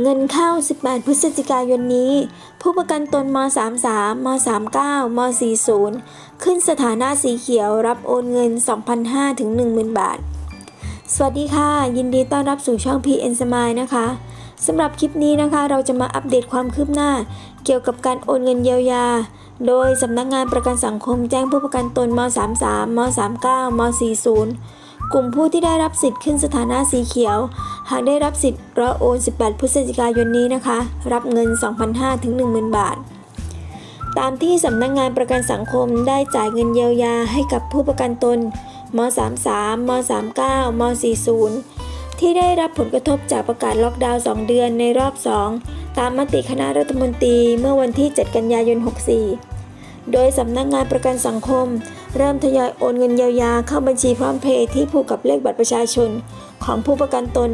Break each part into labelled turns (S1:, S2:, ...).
S1: เงินเข้า 18 พฤศจิกายนนี้ ผู้ประกันตนม 33 ม 39 ม 40 ขึ้นสถานะสีเขียวรับโอนเงิน 2,500 ถึง 10,000 บาท สวัสดีค่ะ ยินดีต้อนรับสู่ช่อง PN Smile นะคะสำหรับคลิปนี้นะคะ เราจะมาอัปเดตความคืบหน้า เกี่ยวกับการโอนเงินเยียวยา โดยสำนักงานประกันสังคมแจ้งผู้ประกันตนม 33 ม 39 ม 40กลุ่มผู้ที่ได้รับสิทธิ์ขึ้นสถานะสีเขียว หากได้รับสิทธิ์รอโอน 18 พฤศจิกายนนี้นะคะ รับเงิน 2,500 ถึง 10,000 บาท ตามที่สำนักงานประกันสังคมได้จ่ายเงินเยียวยาให้กับผู้ประกันตนม 33 ม 39 ม 40 ที่ได้รับผลกระทบจากประกาศล็อกดาวน์ 2 เดือนในรอบ 2 ตามมติคณะรัฐมนตรีเมื่อวันที่ 7 กันยายน 64 โดยสำนักงานประกันสังคม เริ่มทยอยโอนเงินเยียวยาเข้าบัญชีพร้อมเพย์ที่ผูกกับเลขบัตรประชาชนของผู้ประกันตน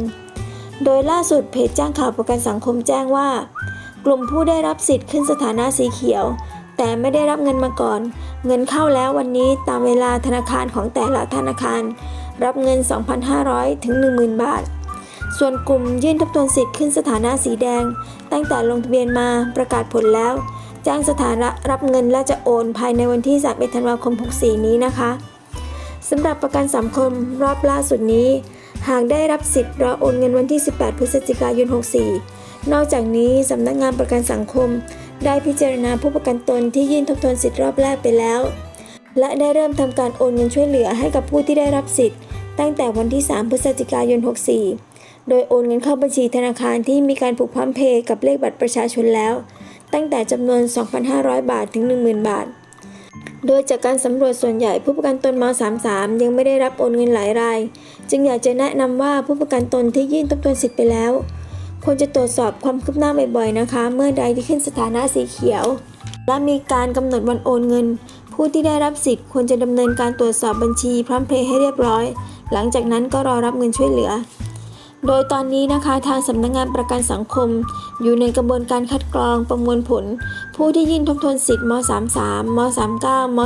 S1: โดยล่าสุดเพจแจ้งข่าวประกันสังคมแจ้งว่า กลุ่มผู้ได้รับสิทธิ์ขึ้นสถานะสีเขียว แต่ไม่ได้รับเงินมาก่อน เงินเข้าแล้ววันนี้ตามเวลาธนาคารของแต่ละธนาคาร รับเงิน 2,500 ถึง 10,000 บาท ส่วนกลุ่มยื่นทบทวนสิทธิ์ขึ้นสถานะสีแดง ตั้งแต่ลงทะเบียนมาประกาศผลแล้วแจ้งสถานะรับเงินและจะโอนภายในวันที่31ธันวาคม 64 นี้นะคะสำหรับประกันสังคมรอบล่าสุดนี้ หากได้รับสิทธิ์รอโอนเงินวันที่ 18 พฤศจิกายน 64 นอกจากนี้สำนักงานประกันสังคม ได้พิจารณาผู้ประกันตนที่ยื่นทบทวนสิทธิ์รอบแรกไปแล้ว และได้เริ่มทำการโอนเงินช่วยเหลือให้กับผู้ที่ได้รับสิทธิ์ ตั้งแต่วันที่ 3 พฤศจิกายน 64 โดยโอนเงินเข้าบัญชีธนาคารที่มีการผูกพร้อมเพย์กับเลขบัตรประชาชนแล้ว ตั้งแต่จำนวน 2,500 บาทถึง 10,000 บาท โดยจากการสำรวจส่วนใหญ่ผู้ประกันตนม 33 ยังไม่ได้รับโอนเงินหลายราย จึงอยากจะแนะนำว่าผู้ประกันตนที่ยื่นทบทวนสิทธิ์ไปแล้ว ควรจะตรวจสอบความคืบหน้าบ่อยๆนะคะ เมื่อใดที่ขึ้นสถานะสีเขียว และมีการกำหนดวันโอนเงิน ผู้ที่ได้รับสิทธิ์ควรจะดำเนินการตรวจสอบบัญชีพร้อมเพย์ให้เรียบร้อย หลังจากนั้นก็รอรับเงินช่วยเหลือ โดยตอนนี้นะคะทางสำนักงงานประกันสังคม อยู่ในกระบวนการคัดกรองประมวลผล ผู้ที่ยื่นทบทวนสิทธิ์ม 33 ม 39 ม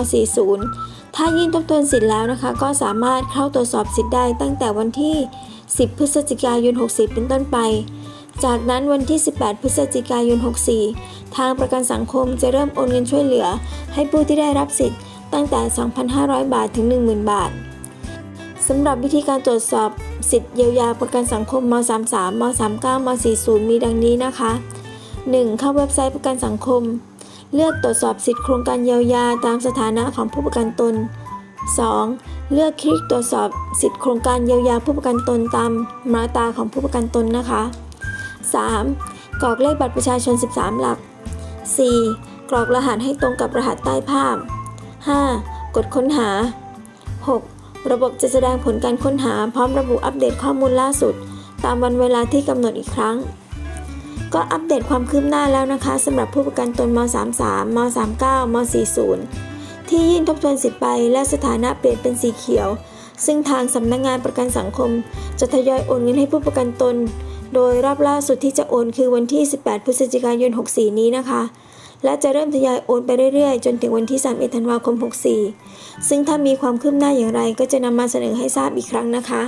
S1: 40 ถ้ายื่นทบทวนสิทธิ์แล้วนะคะ ก็สามารถเข้าตรวจสอบสิทธิ์ได้ตั้งแต่วันที่ 10 พฤศจิกายน 60 เป็นต้นไป จากนั้นวันที่ 18 พฤศจิกายน 64 ทางประกันสังคมจะเริ่มโอนเงินช่วยเหลือ ให้ผู้ที่ได้รับสิทธิ์ตั้งแต่ 2,500 บาทถึง 10,000 บาท สำหรับวิธีการตรวจสอบสิทธิเยียวยาประกันสังคมม33ม39ม40 มีดังนี้นะคะ 1. เข้าเว็บไซต์ประกันสังคม เลือกตรวจสอบสิทธิโครงการเยียวยาตามสถานะของผู้ประกันตน 2. เลือกคลิกตรวจสอบสิทธิโครงการเยียวยาผู้ประกันตนตามมาตราของผู้ประกันตนนะคะ 3. กรอกเลขบัตรประชาชน 13 หลัก 4. กรอกรหัสให้ตรงกับรหัสใต้ภาพ 5. กดค้นหา 6. ระบบจะแสดงผลการค้นหาพร้อมระบุอัปเดตข้อมูลล่าสุด ตามวันเวลาที่กำหนดอีกครั้ง ก็อัปเดตความคืบหน้าแล้วนะคะสำหรับผู้ประกันตนม 33 ม 39 ม 40 ที่ยื่นทบทวนสิทธิ์ไปและสถานะเปลี่ยนเป็นสีเขียว ซึ่งทางสำนักงงานประกันสังคม จะทยอยโอนเงินให้ผู้ประกันตน โดยรอบล่าสุดที่จะโอนคือวันที่ 18 พฤศจิกายน 64 นี้นะคะ และจะเริ่มทยอยโอนไปเรื่อยๆ จนถึงวันที่ 31 ธันวาคม 64 ซึ่งถ้ามีความคืบหน้าอย่างไร ก็จะนำมาเสนอให้ทราบอีกครั้งนะคะ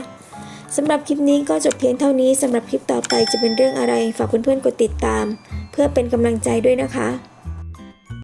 S1: สำหรับคลิปนี้ก็จบเพียงเท่านี้สำหรับคลิปต่อไปจะเป็นเรื่องอะไร ฝากเพื่อนๆกดติดตาม เพื่อเป็นกำลังใจด้วยนะคะ